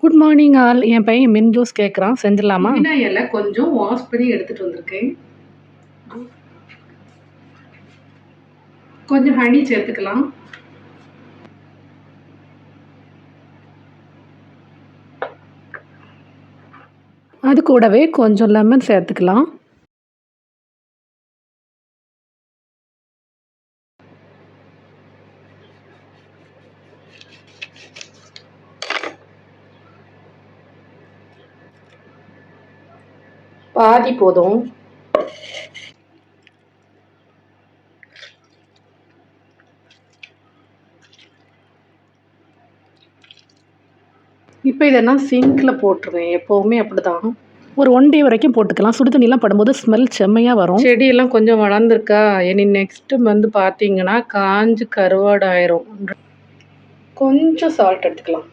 Good morning all என் பையன் மின் juice கேட்குறான் செஞ்சிடலாமா? புதினா இலை கொஞ்சம் வாஷ் பண்ணி எடுத்துட்டு வந்திருக்கேன். கொஞ்சம் ஹனி சேர்த்துக்கலாம். அது கூடவே கொஞ்சம் லெமன் சேர்த்துக்கலாம். பாதி போதும். இப்போ இதெல்லாம் சிங்கில் போட்டுருவேன். எப்போவுமே அப்படி தான் ஒரு ஒன் டே வரைக்கும் போட்டுக்கலாம். சுடு தண்ணிலாம் படும்போது ஸ்மெல் செம்மையாக வரும். செடியெல்லாம் கொஞ்சம் வளர்ந்துருக்கா? இனி நெக்ஸ்ட்டு வந்து பார்த்தீங்கன்னா காஞ்சு கருவாடு ஆயிரும் கொஞ்சம் சால்ட் எடுத்துக்கலாம்.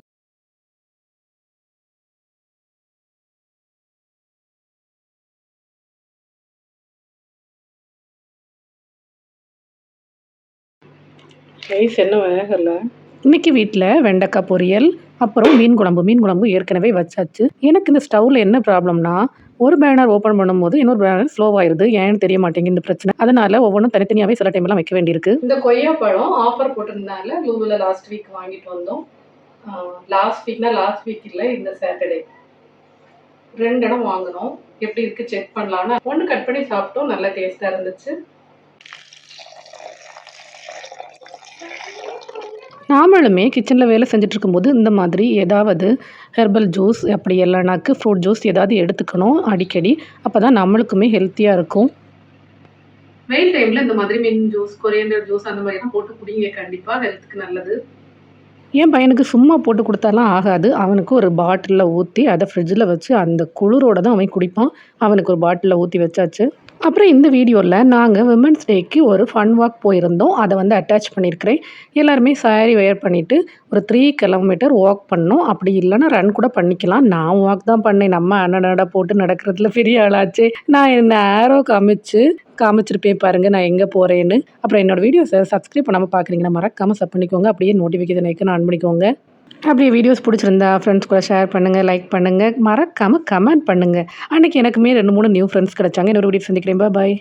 ரைஸ் என்ன வேகலை இன்னைக்கு வீட்டில் வெண்டைக்காய் பொரியல் அப்புறம் மீன் குழம்பு. மீன் குழம்பு ஏற்கனவே வச்சாச்சு. எனக்கு இந்த ஸ்டவ்வில் என்ன ப்ராப்ளம்னா ஒரு பேனர் ஓப்பன் பண்ணும்போது இன்னொரு பேனர் ஸ்லோவாயிருது ஏன்னு தெரிய மாட்டேங்குது இந்த பிரச்சனை. அதனால ஒவ்வொன்றும் தனித்தனியாகவே சில டைம்லாம் வைக்க வேண்டியிருக்கு. இந்த கொய்யா பழம் ஆஃபர் போட்டிருந்தால லூவில் லாஸ்ட் வீக் வாங்கிட்டு வந்தோம். லாஸ்ட் வீக்னா லாஸ்ட் வீக் இல்லை இந்த சாட்டர்டே ரெண்டு இடம் வாங்கினோம். எப்படி இருக்கு செக் பண்ணலான்னு ஒன்று கட் பண்ணி சாப்பிட்டோம். நல்ல டேஸ்ட்டாக இருந்துச்சு. நாமளுமே கிச்சனில் வேலை செஞ்சுட்டு இருக்கும்போது இந்த மாதிரி ஏதாவது ஹெர்பல் ஜூஸ் அப்படி இல்லைனாக்கு ஃப்ரூட் ஜூஸ் ஏதாவது எடுத்துக்கணும் அடிக்கடி. அப்போ தான் நம்மளுக்குமே ஹெல்த்தியாக இருக்கும். வெயில் டைமில் இந்த மாதிரி மின் ஜூஸ் கொரியண்டர் ஜூஸ் அந்த மாதிரிலாம் போட்டு குடிங்க. கண்டிப்பாக ஹெல்த்துக்கு நல்லது. என் பையனுக்கு சும்மா போட்டு கொடுத்தாலாம் ஆகாது. அவனுக்கு ஒரு பாட்டிலில் ஊற்றி அதை ஃப்ரிட்ஜில் வச்சு அந்த குளிரோடு தான் அவன் குடிப்பான். அவனுக்கு ஒரு பாட்டிலில் ஊற்றி வச்சாச்சு. அப்புறம் இந்த வீடியோவில் நாங்கள் விமன்ஸ் டேக்கு ஒரு ஃபன் வாக் போயிருந்தோம். அதை வந்து அட்டாச் பண்ணியிருக்கிறேன் எல்லாருமே சாரி வேர் பண்ணிவிட்டு ஒரு த்ரீ கிலோமீட்டர் வாக் பண்ணோம். அப்படி இல்லைன்னா ரன் கூட பண்ணிக்கலாம். நான் வாக் தான் பண்ணேன். நம்ம அண்ணனடா போட்டு நடக்கிறதுல பெரிய ஆளாச்சு. நான் என்ன ஆரோ காமிச்சு காமிச்சிருப்பேன் பாருங்கள் நான் எங்கே போகிறேன்னு அப்புறம் என்னோடய வீடியோஸை சப்ஸ்கிரைப் பண்ணாமல் பார்க்குறீங்கன்னா மறக்காமல் சப் பண்ணிக்கோங்க. அப்படியே நோட்டிஃபிகேஷன் ஐக்கன் ஆன் பண்ணிக்கோங்க. அப்படியே வீடியோஸ் பிடிச்சிருந்தா ஃப்ரெண்ட்ஸ் கூட ஷேர் பண்ணுங்கள் லைக் பண்ணுங்கள் மறக்காமல் கமெண்ட் பண்ணுங்கள் அன்றைக்கி எனக்குமே ரெண்டு மூணு நியூ ஃப்ரெண்ட்ஸ் கிடச்சாங்க. இன்னொரு வீடியோ சந்திக்கிறேன். பாய்